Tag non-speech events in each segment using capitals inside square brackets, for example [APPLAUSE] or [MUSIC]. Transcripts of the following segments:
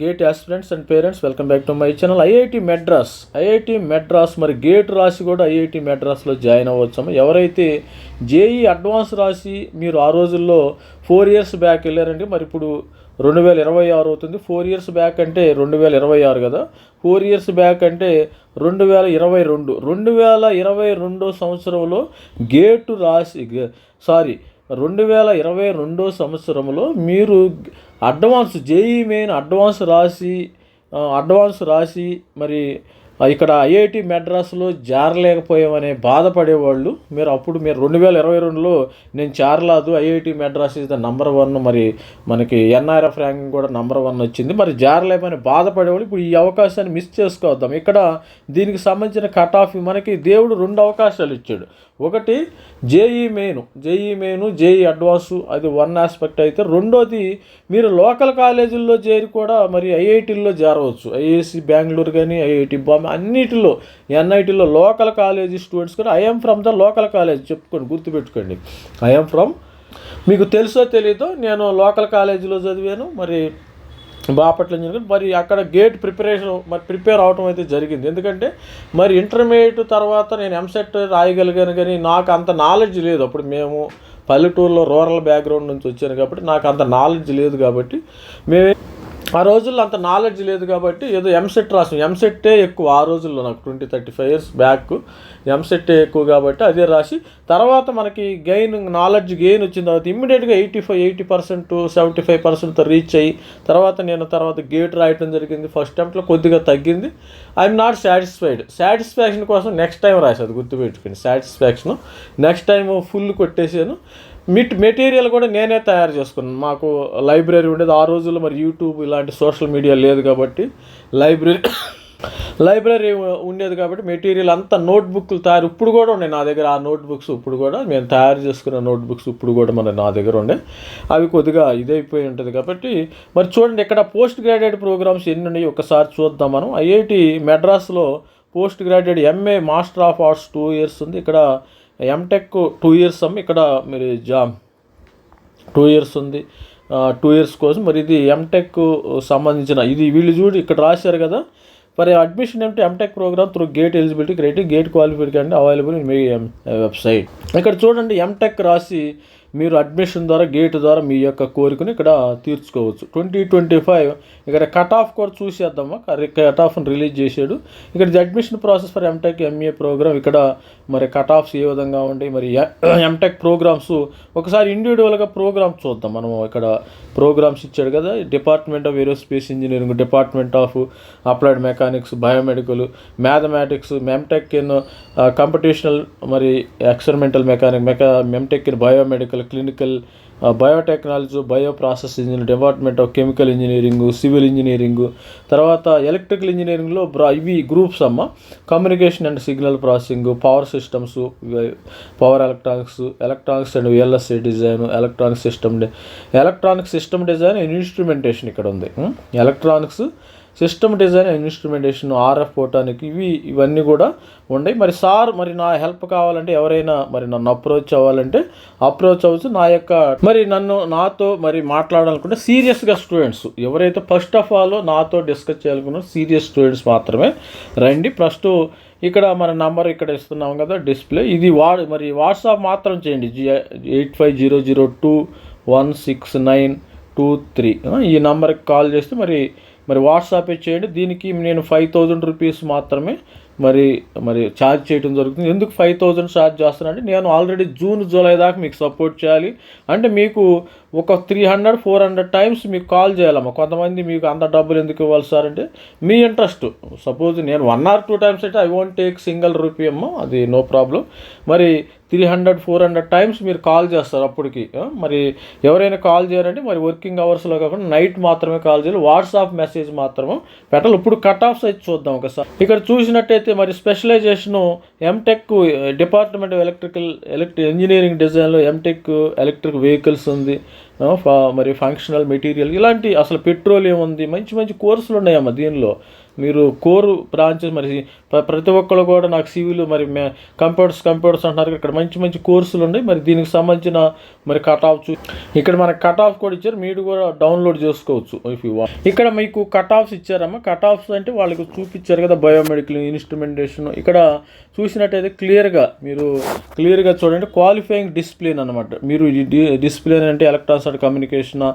GATE aspirants and parents welcome back to my channel IIT Madras IIT Madras మరి GATE రాసి కూడా IIT మెడ్రాస్లో join అవ్వచ్చాము. ఎవరైతే JEE advance రాసి మీరు ఆ రోజుల్లో ఫోర్ ఇయర్స్ బ్యాక్ వెళ్ళారంటే మరి ఇప్పుడు రెండు వేల ఇరవై ఆరు అవుతుంది. ఫోర్ ఇయర్స్ బ్యాక్ అంటే రెండు వేల ఇరవై ఆరు కదా? ఫోర్ ఇయర్స్ బ్యాక్ అంటే రెండు వేల ఇరవై రెండు. రెండు వేల ఇరవై రెండో సంవత్సరంలో గేటు రాసి సారీ రెండు వేల ఇరవై రెండో సంవత్సరంలో మీరు అడ్వాన్స్ జేఈ మెయిన్ అడ్వాన్స్ రాసి అడ్వాన్స్ రాసి మరి ఇక్కడ ఐఐటి మెడ్రాస్లో జారలేకపోయామనే బాధపడేవాళ్ళు. మీరు అప్పుడు మీరు రెండు వేల ఇరవై రెండులో నేను జారలాదు IIT Madras is the number one మరి మనకి ఎన్ఆర్ఎఫ్ ర్యాంకింగ్ కూడా నంబర్ వన్ వచ్చింది. మరి జారలేమని బాధపడేవాళ్ళు ఇప్పుడు ఈ అవకాశాన్ని మిస్ చేసుకోవద్దాం. ఇక్కడ దీనికి సంబంధించిన కట్ ఆఫ్ మనకి దేవుడు రెండు అవకాశాలు ఇచ్చాడు. ఒకటి JEE main JEE main JEE advance అది వన్ ఆస్పెక్ట్ అయితే. రెండోది మీరు లోకల్ కాలేజీల్లో చేరి కూడా మరి ఐఐటీల్లో చేరవచ్చు ఐఐసి బెంగళూరు కానీ ఐఐటి బాంబే అన్నిటిలో ఎన్ఐటీలో లోకల్ కాలేజీ స్టూడెంట్స్ కూడా I'm from the local college చెప్పుకోండి గుర్తుపెట్టుకోండి. ఐఎమ్ ఫ్రమ్ మీకు తెలుసో తెలీదో నేను లోకల్ కాలేజీలో చదివాను మరి బాపట్ల ఇంజనీరింగ్ మరి అక్కడ గేట్ ప్రిపరేషన్ మరి ప్రిపేర్ అవటం అయితే జరిగింది. ఎందుకంటే మరి ఇంటర్మీడియట్ తర్వాత నేను ఎంసెట్ రాయగలిగాను కానీ నాకు అంత నాలెడ్జ్ లేదు. అప్పుడు మేము పల్లెటూరులో రూరల్ బ్యాక్గ్రౌండ్ నుంచి వచ్చాను కాబట్టి నాకు అంత నాలెడ్జ్ లేదు కాబట్టి మేము ఆ రోజుల్లో అంత నాలెడ్జ్ లేదు కాబట్టి ఏదో ఎంసెట్ రాసాం ఎంసెట్టే ఎక్కువ ఆ రోజుల్లో నాకు twenty thirty five years back ఎంసెట్టే ఎక్కువ కాబట్టి అదే రాసి తర్వాత మనకి గెయిన్ నాలెడ్జ్ గెయిన్ వచ్చిన తర్వాత ఇమ్మీడియట్గా eighty five eighty percent seventy five percent reach అయ్యి తర్వాత నేను తర్వాత గేట్ రాయటం జరిగింది. ఫస్ట్ అటెంప్ట్లో కొద్దిగా తగ్గింది. ఐఎమ్ నాట్ సాటిస్ఫైడ్ సాటిస్ఫాక్షన్ కోసం నెక్స్ట్ టైం రాసేది గుర్తుపెట్టుకుని సాటిస్ఫాక్షన్ నెక్స్ట్ టైం ఫుల్ కొట్టేసాను. మిట్ మెటీరియల్ కూడా నేనే తయారు చేసుకున్నాను. మాకు లైబ్రరీ ఉండేది. ఆ రోజుల్లో మరి యూట్యూబ్ ఇలాంటి సోషల్ మీడియా లేదు కాబట్టి లైబ్రరీ [COUGHS] లైబ్రరీ ఉండేది కాబట్టి మెటీరియల్ అంతా నోట్బుక్లు తయారు ఇప్పుడు కూడా ఉన్నాయి నా దగ్గర. ఆ నోట్బుక్స్ ఇప్పుడు కూడా మేము తయారు చేసుకున్న నోట్బుక్స్ ఇప్పుడు కూడా మన నా దగ్గర ఉండే. అవి కొద్దిగా ఇదైపోయి ఉంటుంది కాబట్టి మరి చూడండి ఇక్కడ పోస్ట్ గ్రాడ్యుయేట్ ప్రోగ్రామ్స్ ఎన్ని ఉన్నాయి ఒకసారి చూద్దాం మనం. ఐఐటి మెడ్రాస్లో post graduate MA master of arts two years ఉంది. ఇక్కడ ఎంటెక్ టూ ఇయర్స్ అమ్మ ఇక్కడ మీరు జా టూ ఇయర్స్ ఉంది. టూ ఇయర్స్ కోసం మరి ఇది ఎంటెక్ సంబంధించిన ఇది వీళ్ళు చూడు ఇక్కడ రాశారు కదా. ఫర్ అడ్మిషన్ ఏమిటి MTech programme through GATE eligibility criteria GATE qualification available మీ వెబ్సైట్ ఇక్కడ చూడండి ఎంటెక్ రాసి మీరు అడ్మిషన్ ద్వారా గేట్ ద్వారా మీ యొక్క కోరికను ఇక్కడ తీర్చుకోవచ్చు. ట్వంటీ ట్వంటీ ఫైవ్ ఇక్కడ కట్ ఆఫ్ కూడా చూసేద్దామా కట్ ఆఫ్ని రిలీజ్ చేశాడు. ఇక్కడ admission process for MTech MA programme ఇక్కడ మరి కట్ ఆఫ్స్ ఏ విధంగా ఉంటాయి మరి ఎంటెక్ ప్రోగ్రామ్స్ [CLEARS THROAT] ఒకసారి ఇండివిజువల్గా ప్రోగ్రామ్స్ చూద్దాం. మనం ఇక్కడ ప్రోగ్రామ్స్ ఇచ్చాడు కదా department of aerospace engineering department of applied mechanics biomedical mathematics MTech in computational మరి experimental mechanic mecha MTech in biomedical clinical biotechnology bio process engineering department of chemical engineering civil engineering తర్వాత electrical ఇంజనీరింగ్లో ఇవి groups అమ్మ. Communication and signal processing power systems power electronics electronics and VLSI design electronic system electronic system design and instrumentation ఇక్కడ ఉంది. Electronics system design and instrumentation RF పోవటానికి ఇవి ఇవన్నీ కూడా ఉన్నాయి మరి సార్ మరి నా హెల్ప్ కావాలంటే ఎవరైనా మరి నన్ను అప్రోచ్ అవ్వాలంటే అప్రోచ్ అవ్వచ్చు. నా యొక్క మరి నన్ను నాతో మరి మాట్లాడాలనుకుంటే సీరియస్గా స్టూడెంట్స్ ఎవరైతే ఫస్ట్ ఆఫ్ ఆల్ నాతో డిస్కస్ చేయాలనుకున్నారో సీరియస్ స్టూడెంట్స్ మాత్రమే రండి. ఫస్ట్ ఇక్కడ మన నంబర్ ఇక్కడ ఇస్తున్నాం కదా డిస్ప్లే ఇది వా మరి వాట్సాప్ మాత్రం చేయండి. G eight five zero zero two one six nine two three. ఈ నంబర్కి కాల్ చేస్తే మరి మరి వాట్సాప్ చేయండి. దీనికి నేను ఫైవ్ థౌజండ్ రూపీస్ మాత్రమే మరి మరి ఛార్జ్ చేయడం జరుగుతుంది. ఎందుకు ఫైవ్ థౌజండ్ ఛార్జ్ చేస్తానంటే నేను ఆల్రెడీ జూన్ జూలై దాకా మీకు సపోర్ట్ చేయాలి. అంటే మీకు ఒక three hundred four hundred times మీకు కాల్ చేయాలమ్మా. కొంతమంది మీకు అంత డబ్బులు ఎందుకు ఇవ్వాలి సార్ అంటే మీ ఇంట్రెస్ట్ సపోజ్ నేను వన్ ఆర్ టూ టైమ్స్ అయితే I won't take single rupee అమ్మ. అది నో ప్రాబ్లం మరి three hundred four hundred times మీరు కాల్ చేస్తారు అప్పటికి. మరి ఎవరైనా కాల్ చేయాలంటే మరి వర్కింగ్ అవర్స్లో కాకుండా నైట్ మాత్రమే కాల్ చేయాలి. వాట్సాప్ మెసేజ్ మాత్రమే పెట్టాలి. ఇప్పుడు కట్ ఆఫ్స్ అయితే చూద్దాం ఒకసారి ఇక్కడ చూసినట్టయితే మరి specialisation MTech department of electrical electric engineering డిజైన్లో ఎంటెక్ ఎలక్ట్రిక్ వెహికల్స్ ఉంది. మరి ఫంక్షనల్ మెటీరియల్ ఇలాంటి అసలు పెట్రోలియం ఉంది మంచి మంచి కోర్సులు ఉన్నాయమ్మా దీనిలో. మీరు కోర్ బ్రాంచెస్ మరి ప్రతి ఒక్కరు కూడా నాకు సివిల్ మరి మే కంప్యూటర్స్ కంప్యూటర్స్ అంటున్నారు ఇక్కడ మంచి మంచి కోర్సులు ఉన్నాయి. మరి దీనికి సంబంధించిన మరి కట్ ఆఫ్ ఇక్కడ మనకు కట్ ఆఫ్ కూడా ఇచ్చారు. మీరు కూడా డౌన్లోడ్ చేసుకోవచ్చు ఇఫ్ యూ ఇక్కడ మీకు కట్ ఆఫ్స్ ఇచ్చారమ్మా. కట్ ఆఫ్స్ అంటే వాళ్ళకి చూపించారు కదా బయోమెడికల్ ఇన్స్ట్రుమెంటేషన్ ఇక్కడ చూసినట్టయితే క్లియర్గా మీరు క్లియర్గా చూడండి. క్వాలిఫైయింగ్ డిసిప్లిన్ అనమాట మీరు డిసిప్లిన్ అంటే ఎలక్ట్రానిక్స్ అండ్ కమ్యూనికేషన్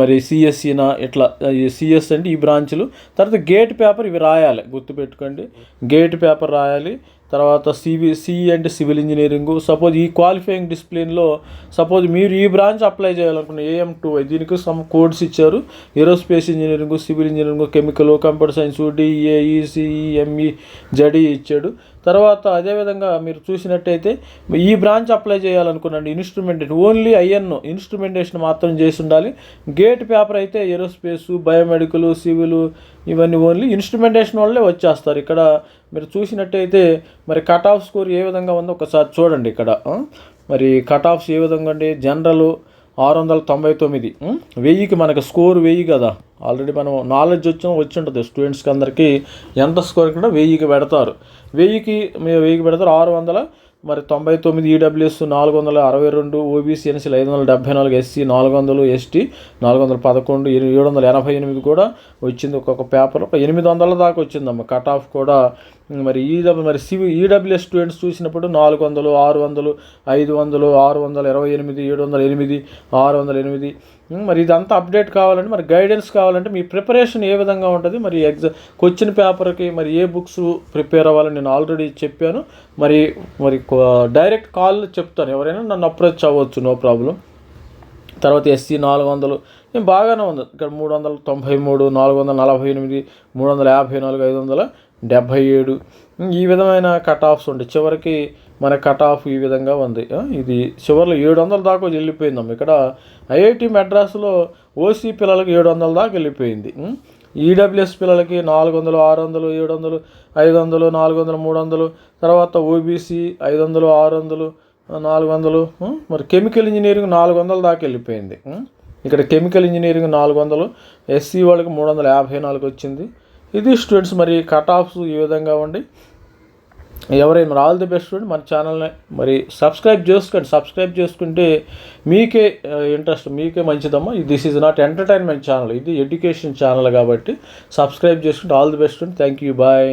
మరి సిఎస్సినా ఇట్లా సిఎస్ అంటే ఈ బ్రాంచ్లు. తర్వాత గేట్ పేపర్ ఇవి రాయాలి గుర్తుపెట్టుకోండి. గేట్ పేపర్ రాయాలి తర్వాత సివి సి అంటే సివిల్ ఇంజనీరింగ్. సపోజ్ ఈ క్వాలిఫైయింగ్ డిసిప్లిన్లో సపోజ్ మీరు ఈ బ్రాంచ్ అప్లై చేయాలనుకున్న ఏఎం టూ దీనికి సమ్ కోడ్స్ ఇచ్చారు. Aerospace engineering civil engineering chemical computer science DAE ECE ME జడి ఇచ్చాడు. తర్వాత అదేవిధంగా మీరు చూసినట్టయితే ఈ బ్రాంచ్ అప్లై చేయాలనుకున్నాండి ఇన్స్ట్రుమెంటేషన్ ఓన్లీ ఐఎన్ ఇన్స్ట్రుమెంటేషన్ మాత్రం చేసి ఉండాలి. గేట్ పేపర్ అయితే ఏరోస్పేస్ బయోమెడికల్ సివిల్ ఇవన్నీ ఓన్లీ ఇన్స్ట్రుమెంటేషన్ వల్లే వచ్చేస్తారు. ఇక్కడ మీరు చూసినట్టయితే మరి కట్ ఆఫ్ స్కోర్ ఏ విధంగా ఉందో ఒకసారి చూడండి ఇక్కడ. మరి కట్ ఆఫ్స్ ఏ విధంగా అండి జనరల్ ఆరు వందల తొంభై తొమ్మిది. వెయ్యికి మనకు స్కోర్ వెయ్యి కదా. ఆల్రెడీ మనం నాలెడ్జ్ వచ్చి వచ్చి ఉంటుంది స్టూడెంట్స్కి అందరికీ ఎంత స్కోర్ కూడా వెయ్యికి పెడతారు. వెయ్యికి మేము వెయ్యికి పెడతారు ఆరు వందల మరి తొంభై తొమ్మిది ఈడబ్ల్యూఎస్ నాలుగు వందల అరవై రెండు ఓబీసీ ఎన్సీలు ఐదు వందల డెబ్బై నాలుగు ఎస్సీ నాలుగు వందలు ఎస్టీ నాలుగు వందల పదకొండు ఏడు వందల ఎనభై ఎనిమిది కూడా వచ్చింది ఒక్కొక్క పేపర్ ఒక ఎనిమిది వందల దాకా వచ్చిందమ్మ. కట్ ఆఫ్ కూడా మరి ఈడబ్ల్యూ మరి సివి ఈడబ్ల్యూఎస్ స్టూడెంట్స్ చూసినప్పుడు నాలుగు వందలు ఆరు వందలు ఐదు వందలు ఆరు వందల ఇరవై ఎనిమిది ఏడు వందల ఎనిమిది ఆరు వందల ఎనిమిది మరి ఇదంతా అప్డేట్ కావాలంటే మరి గైడెన్స్ కావాలంటే మీ ప్రిపరేషన్ ఏ విధంగా ఉంటుంది? మరి ఎగ్జామ్ క్వశ్చన్ పేపర్కి మరి ఏ బుక్స్ ప్రిపేర్ అవ్వాలని నేను ఆల్రెడీ చెప్పాను. మరి మరి డైరెక్ట్ కాల్ చెప్తాను. ఎవరైనా నన్ను అప్రోచ్ అవ్వచ్చు నో ప్రాబ్లం. తర్వాత ఎస్సీ నాలుగు వందలు నేను బాగానే ఉంది. ఇక్కడ మూడు వందల తొంభై మూడు నాలుగు వందల నలభై ఎనిమిది మూడు వందల యాభై నాలుగు ఐదు వందల. డెబ్భై ఏడు. ఈ విధమైన కట్ ఆఫ్స్ ఉంటాయి చివరికి మన కట్ ఆఫ్ ఈ విధంగా ఉంది. ఇది చివరిలో ఏడు వందల దాకా వెళ్ళిపోయిందమ్మ ఇక్కడ ఐఐటి మెడ్రాస్లో ఓసీ పిల్లలకి ఏడు వందల దాకా వెళ్ళిపోయింది. ఈడబ్ల్యూఎస్ పిల్లలకి నాలుగు వందలు ఆరు వందలు ఏడు వందలు ఐదు వందలు నాలుగు వందలు మూడు వందలు తర్వాత ఓబీసీ ఐదు వందలు ఆరు వందలు నాలుగు వందలు మరి కెమికల్ ఇంజనీరింగ్ నాలుగు వందల దాకా వెళ్ళిపోయింది. ఇక్కడ కెమికల్ ఇంజనీరింగ్ నాలుగు వందలు ఎస్సీ వాళ్ళకి మూడు వందల యాభై నాలుగు వచ్చింది. ఇది స్టూడెంట్స్ మరి కట్ ఆఫ్స్ ఈ విధంగా ఉండి. ఎవరైనా మరి ఆల్ ది బెస్ట్ స్టూడెంట్ మన ఛానల్ని మరి సబ్స్క్రైబ్ చేసుకోండి. సబ్స్క్రైబ్ చేసుకుంటే మీకే ఇంట్రెస్ట్ మీకే మంచిదమ్మా. This is not entertainment channel. ఇది ఎడ్యుకేషన్ ఛానల్ కాబట్టి సబ్స్క్రైబ్ చేసుకుంటే all the best student. Thank you bye.